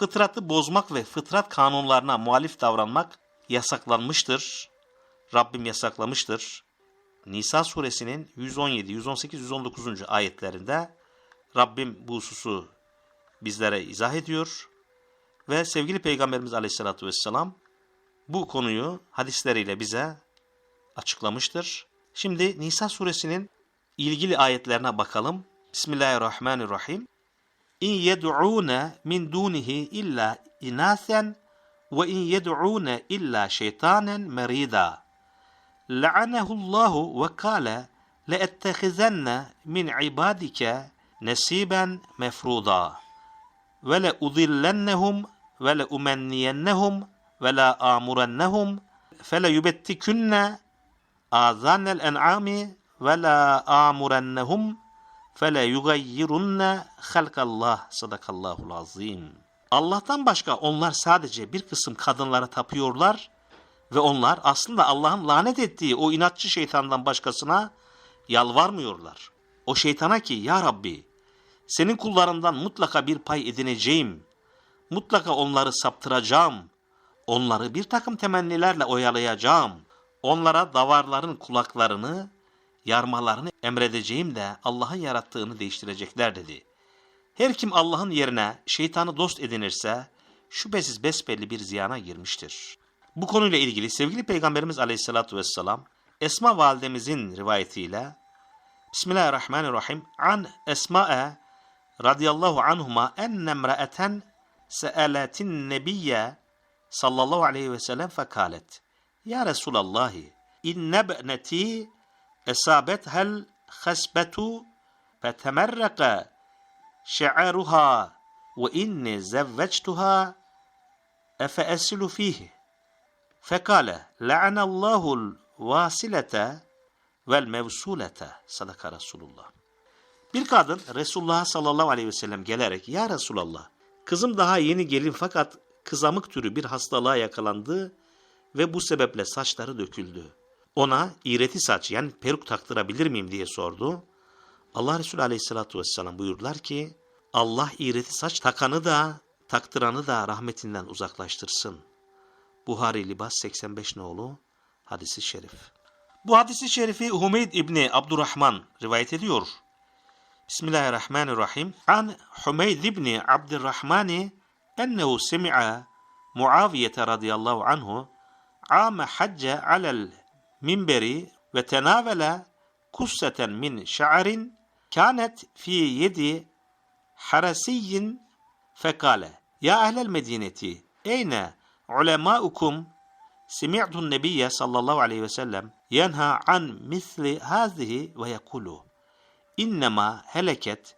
fıtratı bozmak ve fıtrat kanunlarına muhalif davranmak yasaklanmıştır. Rabbim yasaklamıştır. Nisa suresinin 117, 118, 119. ayetlerinde Rabbim bu hususu bizlere izah ediyor. Ve sevgili Peygamberimiz Aleyhisselatü Vesselam bu konuyu hadisleriyle bize açıklamıştır. Şimdi Nisa suresinin ilgili ayetlerine bakalım. Bismillahirrahmanirrahim. إن يدعون من دونه إلا إناثا وإن يدعون إلا شيطانا مريضا. لعنه الله وقال لأتخذن من عبادك نسيبا مفروضا ولأضلنهم ولأمنينهم ولا آمرنهم فليبتكن آذان الأنعام ولا آمرنهم amurennehum fe le yubettikunne azanel en'ami ve la amurennehum fe le yugayyirunne halkallah sadakallahul azim. Allah'tan başka onlar sadece bir kısım kadınlara tapıyorlar ve onlar aslında Allah'ın lanet ettiği o inatçı şeytandan başkasına yalvarmıyorlar. O şeytana ki ya Rabbi senin kullarından mutlaka bir pay edineceğim. Mutlaka onları saptıracağım. Onları bir takım temennilerle oyalayacağım. Onlara davarların kulaklarını, yarmalarını emredeceğim de Allah'ın yarattığını değiştirecekler dedi. Her kim Allah'ın yerine şeytanı dost edinirse şüphesiz besbelli bir ziyana girmiştir. Bu konuyla ilgili sevgili Peygamberimiz Aleyhisselatü Vesselam Esma validemizin rivayetiyle Bismillahirrahmanirrahim an Esma'e radıyallahu anhuma enne emraeten se'aletin nebiyye sallallahu aleyhi ve sellem fekalet Ya Resulallah inne esabethel hasbetu fetemerreke şe'aruha ve inni zevvectuha efe esilu fihi fekale la'anallahu vasilete vel mevsulete sadaka Resulullah bir kadın Resulullah sallallahu aleyhi ve sellem gelerek Ya Resulallah kızım daha yeni gelin fakat kızamık türü bir hastalığa yakalandı ve bu sebeple saçları döküldü. Ona iğreti saç yani peruk taktırabilir miyim diye sordu. Allah Resulü aleyhissalatü vesselam buyurdular ki Allah iğreti saç takanı da taktıranı da rahmetinden uzaklaştırsın. Buhari Libas 85 nolu hadisi şerif. Bu hadisi şerifi Humeyd İbni Abdurrahman rivayet ediyor. Bismillahirrahmanirrahim. An Humeyd ibn Abdurrahman ennehu semi'a Muaviye radıyallahu anhu ame hacce alel minberi ve tenavele kusseten min şa'rin kânet fi yedi harasiyyin fekale ya ehlel medineti eyne ulemaukum semi'tun nebiyye sallallahu aleyhi ve sellem yenha an misli hazihi ve yekulu innema heleket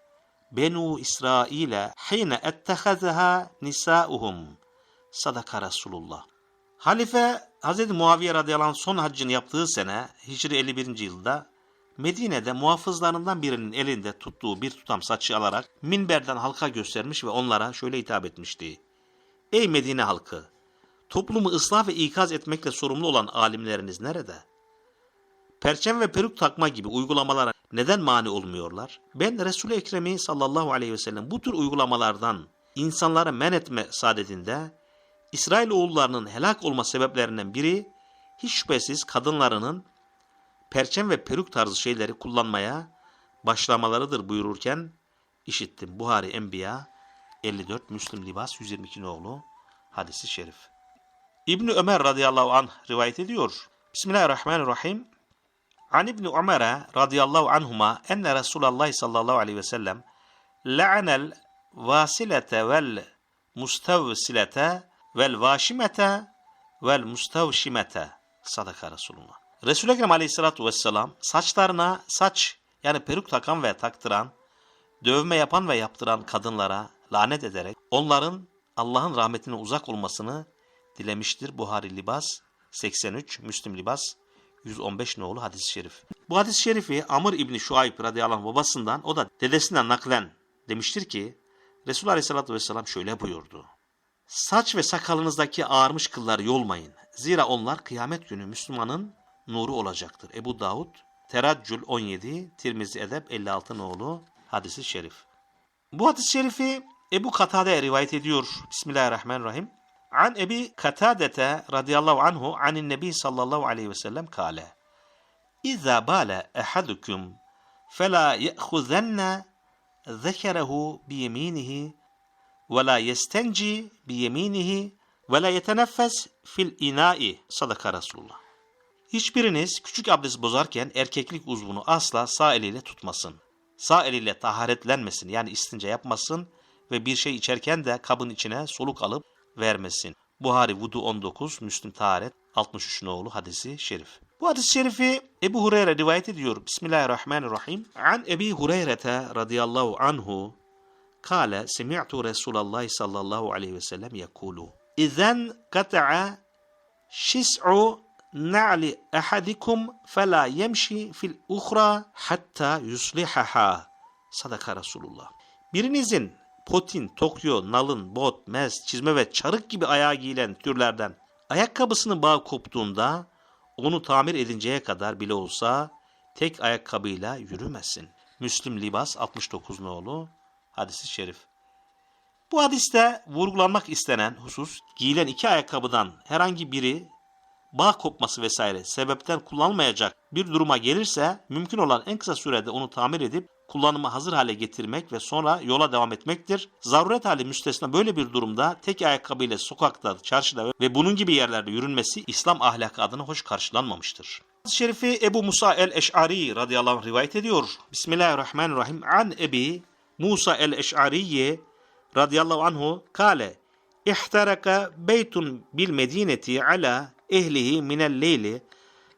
Benu İsrail'e hine ettehazeha nisauhum. Sadaka Resulullah. Halife Hz. Muaviye radıyallahu son haccını yaptığı sene Hicri 51. yılda Medine'de muhafızlarından birinin elinde tuttuğu bir tutam saçı alarak minberden halka göstermiş ve onlara şöyle hitap etmişti. Ey Medine halkı! Toplumu ıslah ve ikaz etmekle sorumlu olan alimleriniz nerede? Perçem ve peruk takma gibi uygulamalara neden mani olmuyorlar? Ben Resul-i Ekrem'i sallallahu aleyhi ve sellem bu tür uygulamalardan insanlara men etme saadetinde İsrail oğullarının helak olma sebeplerinden biri hiç şüphesiz kadınlarının perçem ve peruk tarzı şeyleri kullanmaya başlamalarıdır buyururken işittim. Buhari Enbiya 54 Müslim Libas 122 oğlu hadisi şerif. İbni Ömer radıyallahu anh rivayet ediyor. Bismillahirrahmanirrahim. An İbni Ömer'e radıyallahu anhuma enne Resulallah sallallahu aleyhi ve sellem la'anel vasilete vel mustavsilete vel vaşimete vel mustavşimete sadaka Resulullah. Resul-i Ekrem aleyhissalatu vesselam saçlarına saç yani peruk takan ve taktıran, dövme yapan ve yaptıran kadınlara lanet ederek onların Allah'ın rahmetine uzak olmasını dilemiştir. Buhari Libas 83, Müslim Libas 115 nolu hadis-i şerif. Bu hadis-i şerifi Amr İbni Şuayb radıyallahu anh babasından o da dedesinden naklen demiştir ki Resul aleyhissalatü vesselam şöyle buyurdu. Saç ve sakalınızdaki ağarmış kılları yolmayın. Zira onlar kıyamet günü Müslümanın nuru olacaktır. Ebu Davud, Teraccül 17, Tirmizi Edeb 56 nolu hadisi şerif. Bu hadis-i şerifi Ebu Katade rivayet ediyor. Bismillahirrahmanirrahim. An Ebi Katadete radıyallahu anhu anin nebi sallallahu aleyhi ve sellem kâle. İzâ bâle ehadukum felâ ye'khuzenne zekerehu biyeminihi ve la yestenci biyeminihi ve la yeteneffes fil inai sadaka. Hiçbiriniz küçük abdest bozarken erkeklik uzvunu asla sağ eliyle tutmasın. Sağ eliyle taharetlenmesin yani istince yapmasın ve bir şey içerken de kabın içine soluk alıp vermesin. Buhari Vudu 19, Müslim Taharet 63 nolu hadisi şerif. Bu hadis-i şerifi Ebu Hureyre rivayet ediyor. Bismillahirrahmanirrahim. An Ebi Hureyre'te radıyallahu anhu kâle semi'tu Resulallah sallallahu aleyhi ve sellem yekulu. İzen kata'a şis'u na'li ahadikum fela yemşi fil uhra hatta yuslihaha. Sadaka Resulullah. Birinizin potin, tokyo, nalın, bot, mez, çizme ve çarık gibi ayağa giyilen türlerden ayakkabısının bağı koptuğunda onu tamir edinceye kadar bile olsa tek ayakkabıyla yürümesin. Müslim Libas 69 nolu hadisi şerif. Bu hadiste vurgulanmak istenen husus giyilen iki ayakkabıdan herhangi biri bağ kopması vesaire sebepten kullanılmayacak bir duruma gelirse mümkün olan en kısa sürede onu tamir edip kullanıma hazır hale getirmek ve sonra yola devam etmektir. Zaruret hali müstesna böyle bir durumda tek ayakkabıyla sokakta, çarşıda ve bunun gibi yerlerde yürünmesi İslam ahlakı adına hoş karşılanmamıştır. Hadis-i şerifi Ebu Musa el-Eş'ari radıyallahu anh rivayet ediyor. Bismillahirrahmanirrahim. An Ebi Musa el-Eş'ariye radıyallahu anhu kale İhteraka beytun bil medineti ala ehlihi minel leyli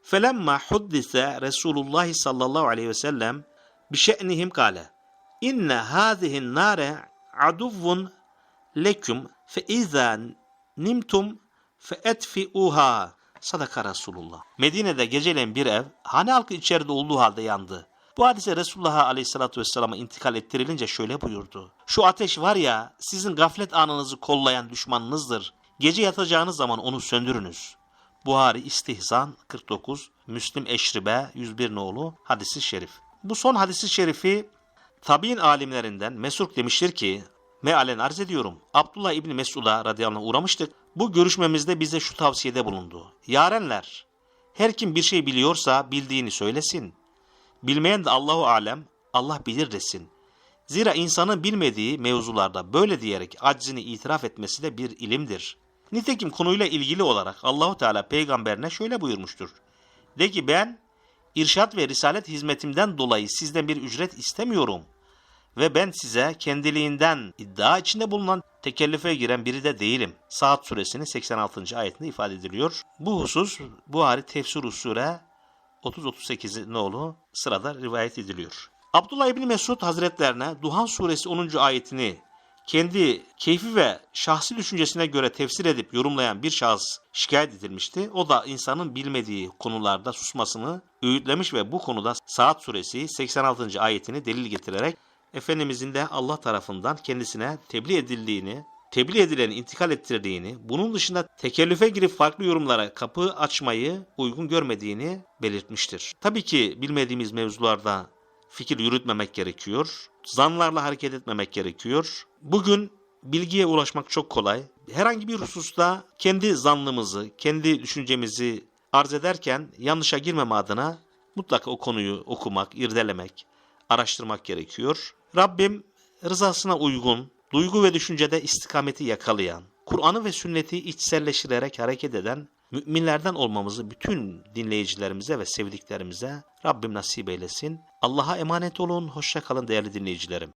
felemma huddise Resulullah sallallahu aleyhi ve sellem bişe'nihim kale inne hâzihin nâre aduvvun leküm fe izâ nimtum fe etfi'uha sadaka Resulullah. Medine'de geceleyin bir ev hane halkı içeride olduğu halde yandı. Bu hadise Resulullah Aleyhisselatü Vesselam'a intikal ettirilince şöyle buyurdu. Şu ateş var ya sizin gaflet anınızı kollayan düşmanınızdır. Gece yatacağınız zaman onu söndürünüz. Buhari İstihzan 49, Müslim Eşribe 101 nolu hadisi şerif. Bu son hadisi şerifi tabi'in alimlerinden Mesruk demiştir ki mealen arz ediyorum. Abdullah İbni Mesud'a radıyallahu anh uğramıştık. Bu görüşmemizde bize şu tavsiyede bulundu. Yarenler, her kim bir şey biliyorsa bildiğini söylesin. Bilmeyen de Allahu alem, Allah bilir desin. Zira insanın bilmediği mevzularda böyle diyerek aczini itiraf etmesi de bir ilimdir. Nitekim konuyla ilgili olarak Allahu Teala peygamberine şöyle buyurmuştur. De ki ben irşat ve risalet hizmetimden dolayı sizden bir ücret istemiyorum. Ve ben size kendiliğinden iddia içinde bulunan tekellife giren biri de değilim. Saat suresinin 86. ayetinde ifade ediliyor. Bu husus Buhari Tefsir Sure 30-38 nolu sırada rivayet ediliyor. Abdullah İbni Mesud Hazretlerine Duhan suresi 10. ayetini kendi keyfi ve şahsi düşüncesine göre tefsir edip yorumlayan bir şahıs şikayet edilmişti. O da insanın bilmediği konularda susmasını öğütlemiş ve bu konuda Saat suresi 86. ayetini delil getirerek Efendimizin de Allah tarafından kendisine tebliğ edildiğini, tebliğ edileni intikal ettirdiğini, bunun dışında tekellüfe girip farklı yorumlara kapı açmayı uygun görmediğini belirtmiştir. Tabii ki bilmediğimiz mevzularda fikir yürütmemek gerekiyor. Zanlarla hareket etmemek gerekiyor. Bugün bilgiye ulaşmak çok kolay. Herhangi bir hususta kendi zanlımızı, kendi düşüncemizi arz ederken yanlışa girmeme adına mutlaka o konuyu okumak, irdelemek, araştırmak gerekiyor. Rabbim rızasına uygun, duygu ve düşüncede istikameti yakalayan, Kur'an'ı ve sünneti içselleştirerek hareket eden müminlerden olmamızı bütün dinleyicilerimize ve sevdiklerimize Rabbim nasip eylesin. Allah'a emanet olun. Hoşça kalın değerli dinleyicilerim.